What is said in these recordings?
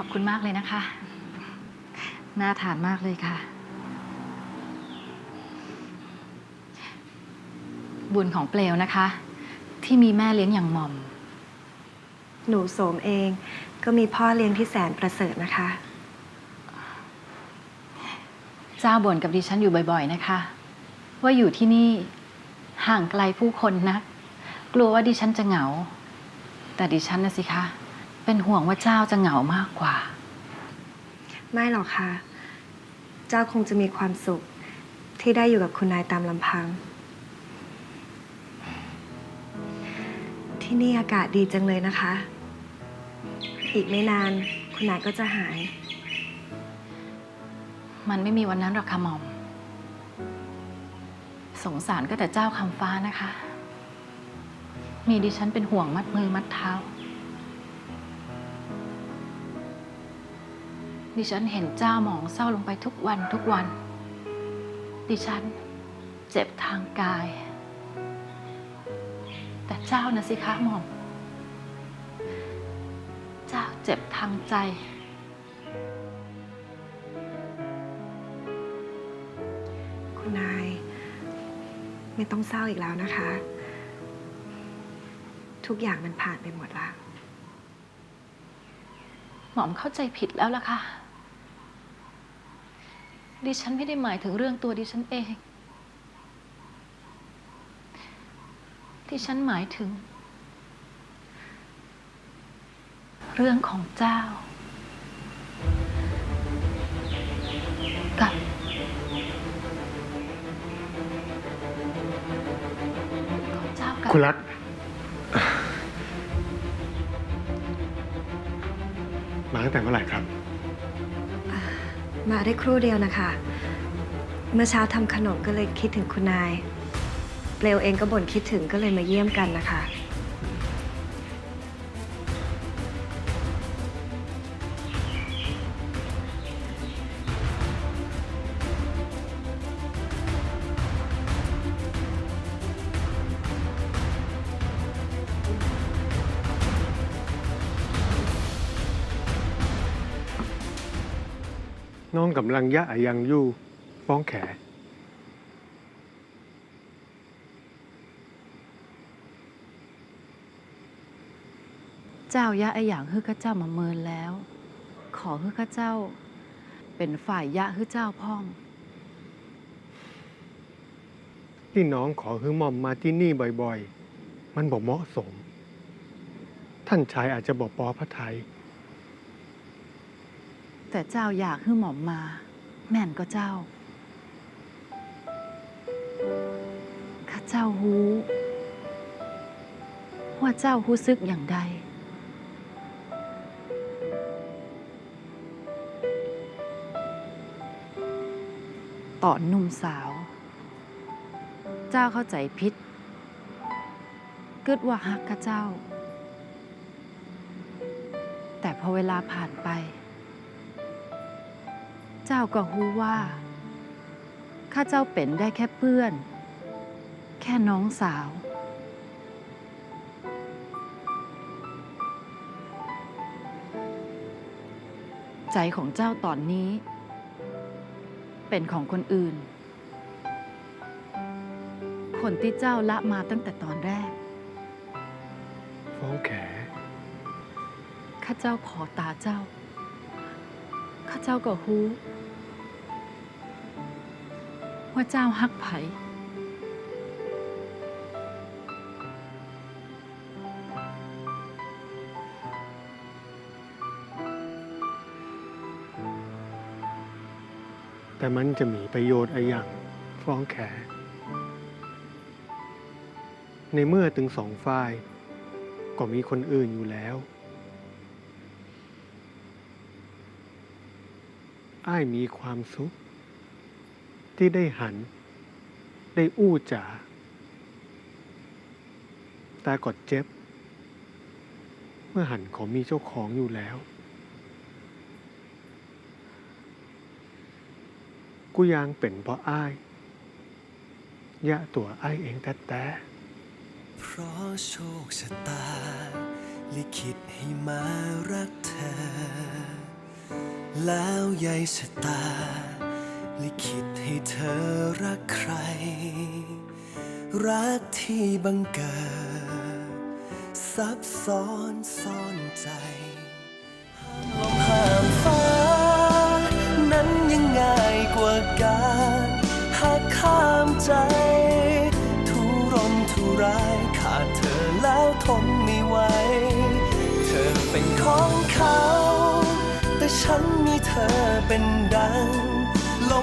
อบคุณมากเลยนะคะ น่าทานมากเลยค่ะ บุญของเปลวนะคะ ที่มีแม่เลี้ยงอย่างหม่อม หนูโสมเองก็มีพ่อเลี้ยงที่แสนประเสริฐนะคะ เจ้าบ่นกับดิฉันอยู่บ่อยๆนะคะ ว่าอยู่ที่นี่ห่างไกลผู้คนนะ กลัวว่าดิฉันจะเหงา แต่ดิฉันนะสิคะ เป็นห่วงว่าเจ้าจะเหงามากกว่า ไม่หรอกค่ะ เจ้าคงจะมีความสุขที่ได้อยู่กับคุณนายตามลำพัง ที่นี่อากาศดีจังเลยนะคะ อีกไม่นานคุณนายก็จะหาย มันไม่มีวันนั้นหรอกค่ะหม่อม สงสารก็แต่เจ้าคำฟ้านะคะ มีดิฉันเป็นห่วงมัดมือมัดเท้า ดิฉันเห็นเจ้าหมองเศร้าลงไปทุกวันทุกวัน ดิฉันเจ็บทางกาย แต่เจ้านะสิคะหม่อม เจ้าเจ็บทางใจ คุณนาย ไม่ต้องเศร้าอีกแล้วนะคะ ทุกอย่างมันผ่านไปหมดแล้ว หมอมเข้าใจผิดแล้วล่ะค่ะ ดิฉันไม่ได้หมายถึงเรื่องตัวดิฉันเองดิฉันหมายถึง เรื่องของเจ้า กับของเจ้ากับคุณรัก มาตั้งแต่เมื่อไหร่ครับ มาได้ครู่เดียวนะคะ เมื่อเช้าทำขนมก็เลยคิดถึงคุณนาย เปลวเองก็บ่นคิดถึงก็เลยมาเยี่ยมกันนะคะ น้องกำลังยะอะยังอยู่ฟ้องแข เจ้ายะไออย่างฮือข้าเจ้ามาเมินแล้ว ขอฮือข้าเจ้า เป็นฝ่ายยะฮือเจ้าพ่อง ที่น้องขอฮื้อหมอมมาที่นี่บ่อยๆ มันบอกเหมาะสม ท่านชายอาจจะบอกปอพระไทย แต่เจ้าอยากฮือหม่อมมา แม่นก็เจ้า ข้าเจ้าฮู้ว่าเจ้าฮู้ซึกอย่างใด ตอนหนุ่มสาว เจ้าเข้าใจผิดกึดว่าฮักข้าเจ้า แต่พอเวลาผ่านไป เจ้าก็ฮู้ว่า ข้าเจ้าเป็นได้แค่เพื่อน แค่น้องสาว ใจของเจ้าตอนนี้ เป็นของคนอื่น คนที่เจ้าละมาตั้งแต่ตอนแรก ฟ้องแข ข้าเจ้าขอตาเจ้า ข้าเจ้าก็ฮู้ว่าเจ้าฮักไผ แต่มันจะมีประโยชน์อะไรอย่างฟ้องแข ในเมื่อถึงสองฝ่าย ก็มีคนอื่นอยู่แล้ว อ้ายมีความสุข ที่ได้หัน ได้อู้จ๋าตากดเจ็บ เมื่อหันของมีเจ้าของอยู่แล้ว กูยังเป็นเพราะอ้าย ยะตัวอ้ายเองแต่แต่เพราะโชคชะตา ลิขิตให้มารักเธอ แล้วยายชะตา ลิขิตให้เธอรักใคร รักที่บังเกิด ซับซ้อนซ่อนใจลมห้ามฟ้า นั้นยังง่ายกว่าการหักข้ามใจ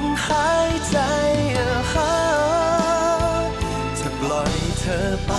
มหายใจจะปล่อยเธอไป